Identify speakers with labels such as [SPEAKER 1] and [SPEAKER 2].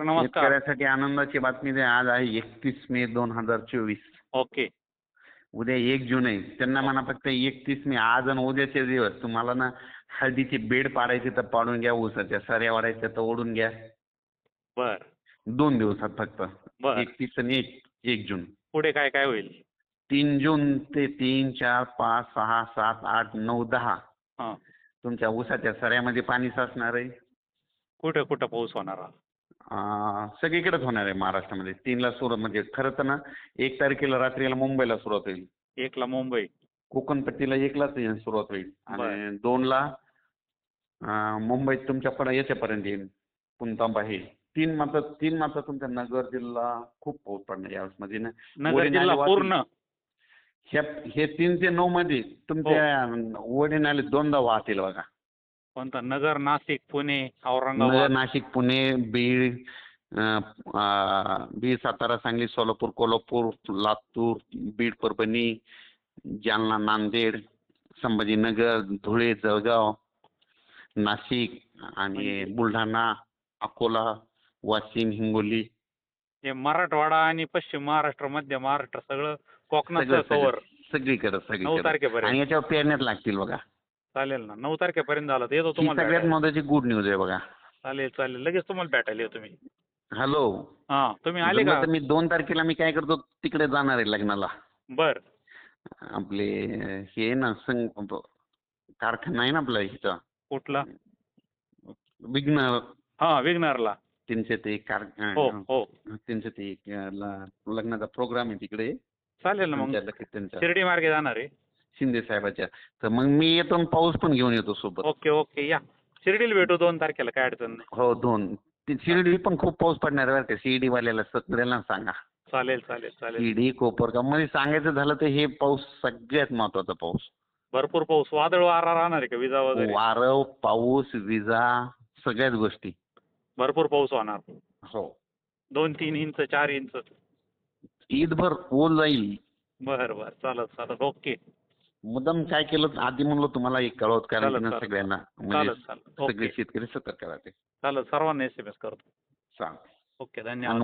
[SPEAKER 1] Sir नमस्कार.
[SPEAKER 2] शेतकऱ्यासाठी आनंदाची बातमी आज आहे एकतीस मे दोन हजार चोवीस.
[SPEAKER 1] ओके.
[SPEAKER 2] उद्या एक जून आहे. त्यांना म्हणा फक्त एकतीस मे. आज आणि उद्याचे दिवस. तुम्हाला ना हळदीची बेड पाडायची तर पाडून घ्या ऊसाच्या सऱ्या वाढायच्या तर ओढून घ्या.
[SPEAKER 1] बर.
[SPEAKER 2] दोन दिवसात फक्त.
[SPEAKER 1] बर.
[SPEAKER 2] एकतीस आणि एक एक जून.
[SPEAKER 1] पुढे काय काय होईल?
[SPEAKER 2] तीन जून ते तीन चार पाच सहा सात आठ नऊ दहा.
[SPEAKER 1] हां.
[SPEAKER 2] तुमच्या ऊसाच्या सऱ्यामध्ये पाणी साचणार आहे.
[SPEAKER 1] कुठे कुठं पाऊस होणार हा?
[SPEAKER 2] सगळीकडेच होणार आहे महाराष्ट्रामध्ये. तीनला सुरुवात म्हणजे खरं तर ना एक तारखेला रात्रीला मुंबईला सुरुवात होईल.
[SPEAKER 1] एकला मुंबई.
[SPEAKER 2] कोकणपट्टीला एकलाच सुरुवात होईल. आणि दोनला अं, मुंबईत तुमच्याकडे याच्यापर्यंत येईल पुणतांबा हे. तीन मात्र तीन मात्र तुमच्या नगर जिल्हा खूप पाऊस पडणार यावेळेस मध्ये ना
[SPEAKER 1] नगर
[SPEAKER 2] वडील
[SPEAKER 1] जिल्हा
[SPEAKER 2] नाले वाहतील.
[SPEAKER 1] पूर्ण.
[SPEAKER 2] ह्या हे तीन ते नऊ मध्ये तुमच्या वडे नाले दोनदा वाहतील बघा.
[SPEAKER 1] कोणता? नगर नाशिक पुणे
[SPEAKER 2] नगर
[SPEAKER 1] औरंगाबाद
[SPEAKER 2] नाशिक पुणे बीड अं, बीड सातारा सांगली सोलापूर कोल्हापूर लातूर बीड परभणी जालना नांदेड संभाजीनगर धुळे जळगाव नाशिक आणि बुलढाणा अकोला वाशिम हिंगोली.
[SPEAKER 1] हे मराठवाडा आणि पश्चिम महाराष्ट्र मध्य महाराष्ट्र सगळं कोकणाचं
[SPEAKER 2] सगळं
[SPEAKER 1] कव्हर
[SPEAKER 2] सगळं- सगळीकडे
[SPEAKER 1] नऊ
[SPEAKER 2] सगळीकडे
[SPEAKER 1] तारखेपर्यंत.
[SPEAKER 2] आणि याच्यावर पेरण्यात लागतील बघा.
[SPEAKER 1] चालेल ना. नऊ तारखेपर्यंत झालं तर येतो
[SPEAKER 2] ही
[SPEAKER 1] तुम्हाला
[SPEAKER 2] सगळ्यात
[SPEAKER 1] भेटायला.
[SPEAKER 2] महत्वाची गुड न्यूज आहे बघा.
[SPEAKER 1] चालेल चालेल. लगेच तुम्हाला भेटायला येतो मी.
[SPEAKER 2] हॅलो
[SPEAKER 1] हा तुम्ही आले
[SPEAKER 2] जमलं
[SPEAKER 1] का?
[SPEAKER 2] तर मी दोन तारखेला मी काय करतो तिकडे जाणार आहे लग्नाला.
[SPEAKER 1] बर.
[SPEAKER 2] आपले हे आहे ना संग कारखाना आहे ना आपला ह्याचा
[SPEAKER 1] कुठला?
[SPEAKER 2] विघ्न
[SPEAKER 1] हा विग्नरला
[SPEAKER 2] त्यांचे ते कार
[SPEAKER 1] हो हो.
[SPEAKER 2] त्यांचं ते एक, अं, ल- लग्नाचा प्रोग्राम आहे तिकडे.
[SPEAKER 1] चालेल ना मग.
[SPEAKER 2] आमच्या लकी- त्यांच्या
[SPEAKER 1] शिर्डी मार्गे जाणार आहे.
[SPEAKER 2] शिंदे साहेबाच्या. तर मग मी येतो आणि पाऊस पण घेऊन येतो सोबत.
[SPEAKER 1] Okay okay. या. शिर्डीला भेटू दोन तारखेला काय अडचण नाही.
[SPEAKER 2] हो दोन. ती शिर्डी पण खूप पाऊस पडणार आहे बरं का. शिर्डी वाल्याला सगळ्यांना सांगा.
[SPEAKER 1] चालेल चालेल चालेल.
[SPEAKER 2] शिर्डी कोपरगाव. मध्ये सांगायचं झालं तर हे पाऊस सगळ्यात महत्त्वाचा पाऊस.
[SPEAKER 1] भरपूर पाऊस. वादळ वारा राहणार आहे का? विजा वगैरे?
[SPEAKER 2] वारं पाऊस विजा सगळ्याच गोष्टी.
[SPEAKER 1] भरपूर पाऊस होणार.
[SPEAKER 2] हो.
[SPEAKER 1] दोन तीन इंच चार इंच.
[SPEAKER 2] ईदभर ओल जाईल.
[SPEAKER 1] बर बर. चालत चालत. ओके.
[SPEAKER 2] मुद्दाम काय केलं आधी म्हणलो तुम्हाला एक कळवत
[SPEAKER 1] चालेल, चालेल.
[SPEAKER 2] सगळ्यांना. म्हणजे सगळे शेतकरी सतर्क राहते
[SPEAKER 1] चालत सर्वांना एस एम एस करतो.
[SPEAKER 2] सांग
[SPEAKER 1] ओके धन्यवाद.